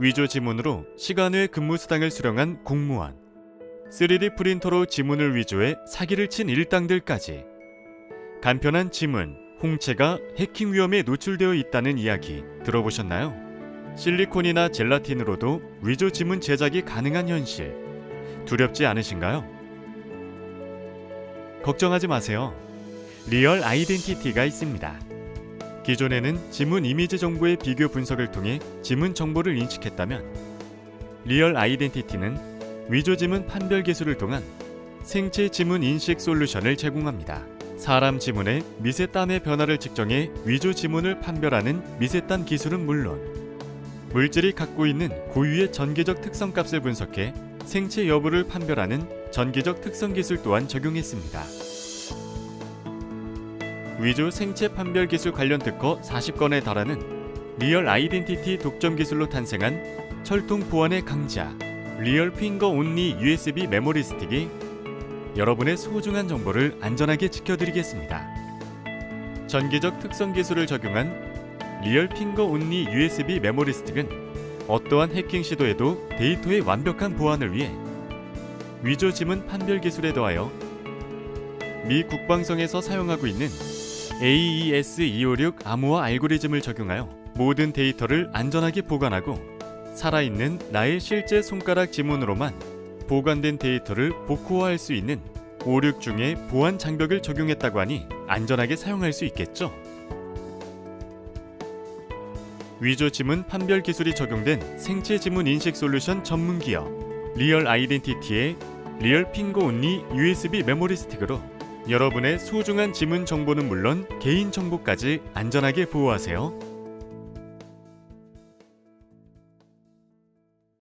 위조 지문으로 시간 외 근무 수당을 수령한 공무원, 3D 프린터로 지문을 위조해 사기를 친 일당들까지 간편한 지문, 홍채가 해킹 위험에 노출되어 있다는 이야기 들어보셨나요? 실리콘이나 젤라틴으로도 위조 지문 제작이 가능한 현실 두렵지 않으신가요? 걱정하지 마세요. 리얼 아이덴티티가 있습니다. 기존에는 지문 이미지 정보의 비교 분석을 통해 지문 정보를 인식했다면 리얼 아이덴티티는 위조 지문 판별 기술을 통한 생체 지문 인식 솔루션을 제공합니다. 사람 지문의 미세땀의 변화를 측정해 위조 지문을 판별하는 미세땀 기술은 물론 물질이 갖고 있는 고유의 전기적 특성 값을 분석해 생체 여부를 판별하는 전기적 특성 기술 또한 적용했습니다. 위조 생체 판별 기술 관련 특허 40건에 달하는 리얼 아이덴티티 독점 기술로 탄생한 철통 보안의 강자 리얼 핑거 온리 USB 메모리 스틱이 여러분의 소중한 정보를 안전하게 지켜드리겠습니다. 전기적 특성 기술을 적용한 리얼 핑거 온리 USB 메모리 스틱은 어떠한 해킹 시도에도 데이터의 완벽한 보안을 위해 위조 지문 판별 기술에 더하여 미 국방성에서 사용하고 있는 AES 256 암호화 알고리즘을 적용하여 모든 데이터를 안전하게 보관하고 살아있는 나의 실제 손가락 지문으로만 보관된 데이터를 복호화할 수 있는 56 중에 보안 장벽을 적용했다고 하니 안전하게 사용할 수 있겠죠. 위조 지문 판별 기술이 적용된 생체 지문 인식 솔루션 전문 기업 리얼 아이덴티티의 리얼 핑거 온리 USB 메모리 스틱으로 여러분의 소중한 지문 정보는 물론 개인 정보까지 안전하게 보호하세요.